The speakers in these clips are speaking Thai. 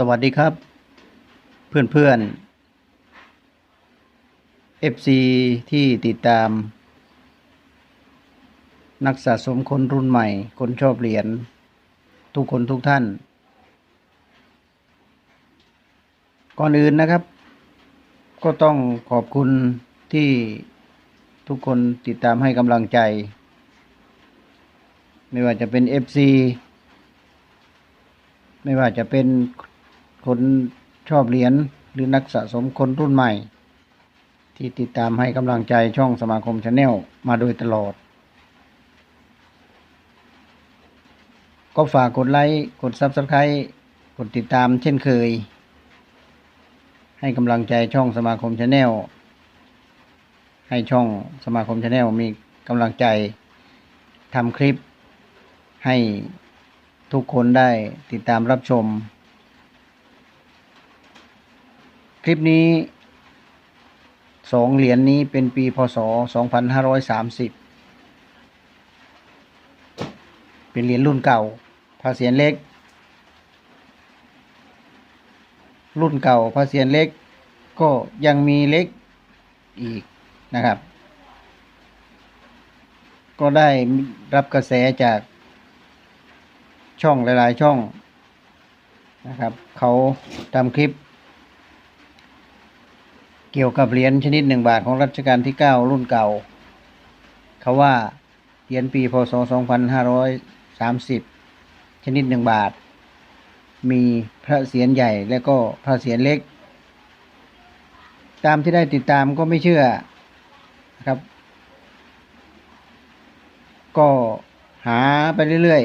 สวัสดีครับ เพื่อนเพื่อนๆ FC ที่ติดตาม นักสะสมคนรุ่นใหม่ คนชอบเหรียญทุกคนทุกท่าน ก่อนอื่นนะครับ ก็ต้องขอบคุณที่ทุกคนติดตามให้กำลังใจ ไม่ว่าจะเป็น FC ไม่ว่าจะเป็นค คนชอบเหรียญหรือนักสะสมคนรุ่นใหม่ ที่ติดตามให้กำลังใจช่องสมาคมชาแนลมาโดยตลอด ก็ฝากกดไลค์กด Subscribe กดติดตามเช่นเคย ให้กำลังใจช่องสมาคมชาแนลให้ช่องสมาคมชาแนลมีกำลังใจทำคลิปให้ทุกคนได้ติดตามรับชม คลิปนี้สองเหรียญนนี้เป็นปีพศ 2530 เป็นเหรียญรุ่นเก่าพระเศียรเล็ก รุ่นเก่าพระเศียรเล็ก ก็ยังมีเล็กอีกนะครับ ก็ได้รับกระแสจากช่องหลาย ๆ ช่องนะครับ เขาทำคลิป เกี่ยวกับเหรียญชนิดหนึ่งบาทของรัชกาลที่เก้ารุ่นเก่า เขาว่าเหรียญปีพศ 2530 ชนิดหนึ่งบาท มีพระเศียรใหญ่และก็พระเศียรเล็ก ตามที่ได้ติดตามก็ไม่เชื่อนะครับ ก็หาไปเรื่อย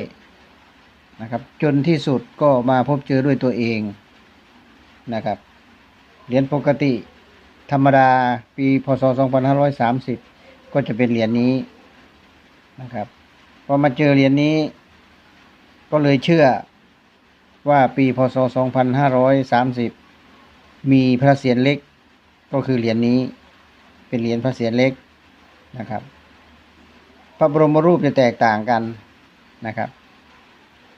ๆนะครับ จนที่สุดก็มาพบเจอด้วยตัวเองนะครับเหรียญปกติ ธรรมดาปีพศ 2530 ก็จะเป็นเหรียญนี้นะครับพอมาเจอเหรียญนี้ ก็เลยเชื่อว่าปีพศ 2530 มีพระเศียรเล็กก็คือเหรียญนี้เป็นเหรียญพระเศียรเล็กนะครับ พระบรมรูปจะแตกต่างกันนะครับ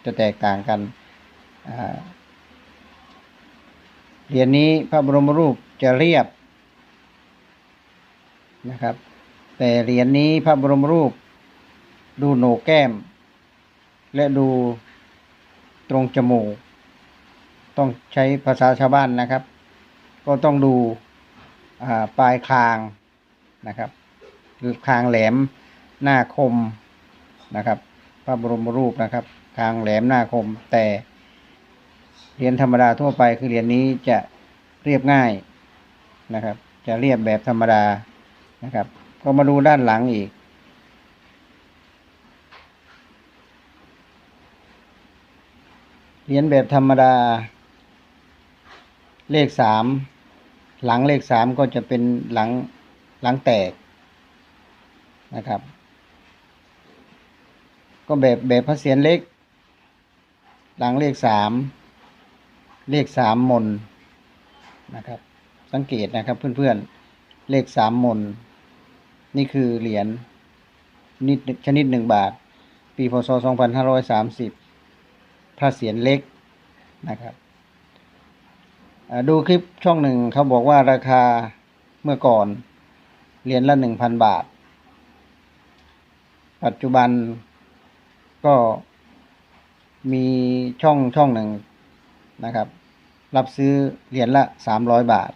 จะแตกต่างกันเหรียญนี้พระบรมรูปจะเรียบ นะครับ แต่เหรียญนี้พระบรมรูป ดูโหนกแก้ม และดูตรงจมูก ต้องใช้ภาษาชาวบ้านนะครับ ก็ต้องดูปลายคางนะครับหรือคางแหลมหน้าคมนะครับ พระบรมรูปนะครับ คางแหลมหน้าคม แต่เหรียญธรรมดาทั่วไปคือเหรียญนี้จะเรียบง่ายนะครับ จะเรียบแบบธรรมดา นะครับ ก็มาดูด้านหลังอีก เหรียญแบบธรรมดา เลขสามหลังเลขสามก็จะเป็นหลังหลังแตกนะครับ ก็แบบแบบพระเศียรเล็ก หลังเลขสามเลขสามมนนะครับ สังเกตนะครับเพื่อนๆ เลขสามมน นี่คือเหรียญนิดชนิดหนึ่งบาท ปีพศสองพันห้าร้อยสามสิบพระเศียรเล็กนะครับดูคลิปช่องหนึ่งเขาบอกว่าราคาเมื่อก่อนเหรียญละหนึ่งพันบาท ปัจจุบันก็มีช่องช่องหนึ่งนะครับ รับซื้อเหรียญละสามร้อยบาท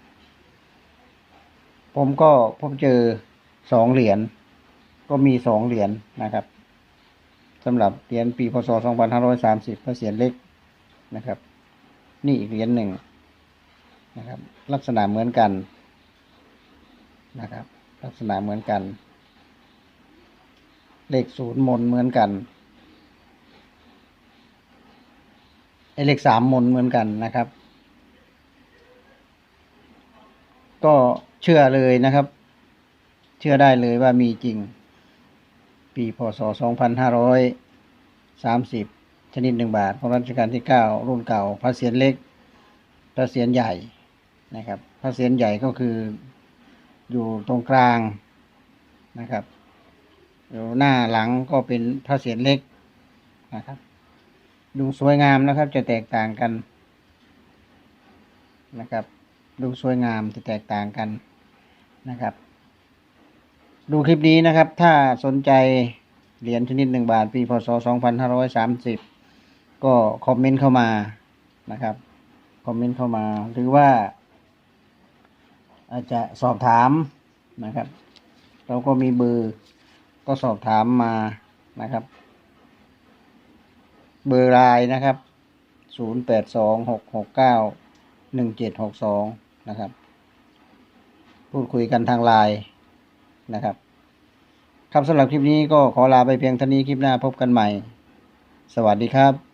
ผมก็พบเจอ สองเหรียญก็มีสองเหรียญนะครับสำหรับเหรียญปีพศสองพันห้าร้อยสามสิบพระเศียรเล็กนะครับ นี่อีกเหรียญหนึ่งนะครับ ลักษณะเหมือนกันนะครับ ลักษณะเหมือนกัน เลขศูนย์มนเหมือนกันไอเลขสามมนเหมือนกันนะครับ ก็เชื่อเลยนะครับ เชื่อได้เลยว่ามีจริง ปีพศสองพันห้าร้อยสามสิบชนิดหนึ่งบาท ของรัชกาลที่เก้ารุ่นเก่า พระเศียรเล็ก พระเศียรใหญ่นะครับ พระเศียรใหญ่ก็คืออยู่ตรงกลางนะครับอยู่หน้าหลังก็เป็นพระเศียรเล็กนะครับ ดูสวยงามนะครับ จะแตกต่างกันนะครับ ดูสวยงามที่แตกต่างกันนะครับ ดูคลิปนี้นะครับ ถ้าสนใจเหรียญชนิดหนึ่งบาท ปีพศสองพันห้าร้อยสามสิบก็คอมเมนต์เข้ามานะครับ คอมเมนต์เข้ามา หรือว่า อาจจะสอบถามนะครับ เราก็มีเบอร์ ก็สอบถามมานะครับ เบอร์ไลน์นะครับศูนย์แปดสองหกหกเก้าหนึ่งเจ็ดหกสองนะครับ พูดคุยกันทางไลน์ นะครับครับสำหรับคลิปนี้ก็ขอลาไปเพียงเท่านี้คลิปหน้าพบกันใหม่ สวัสดีครับ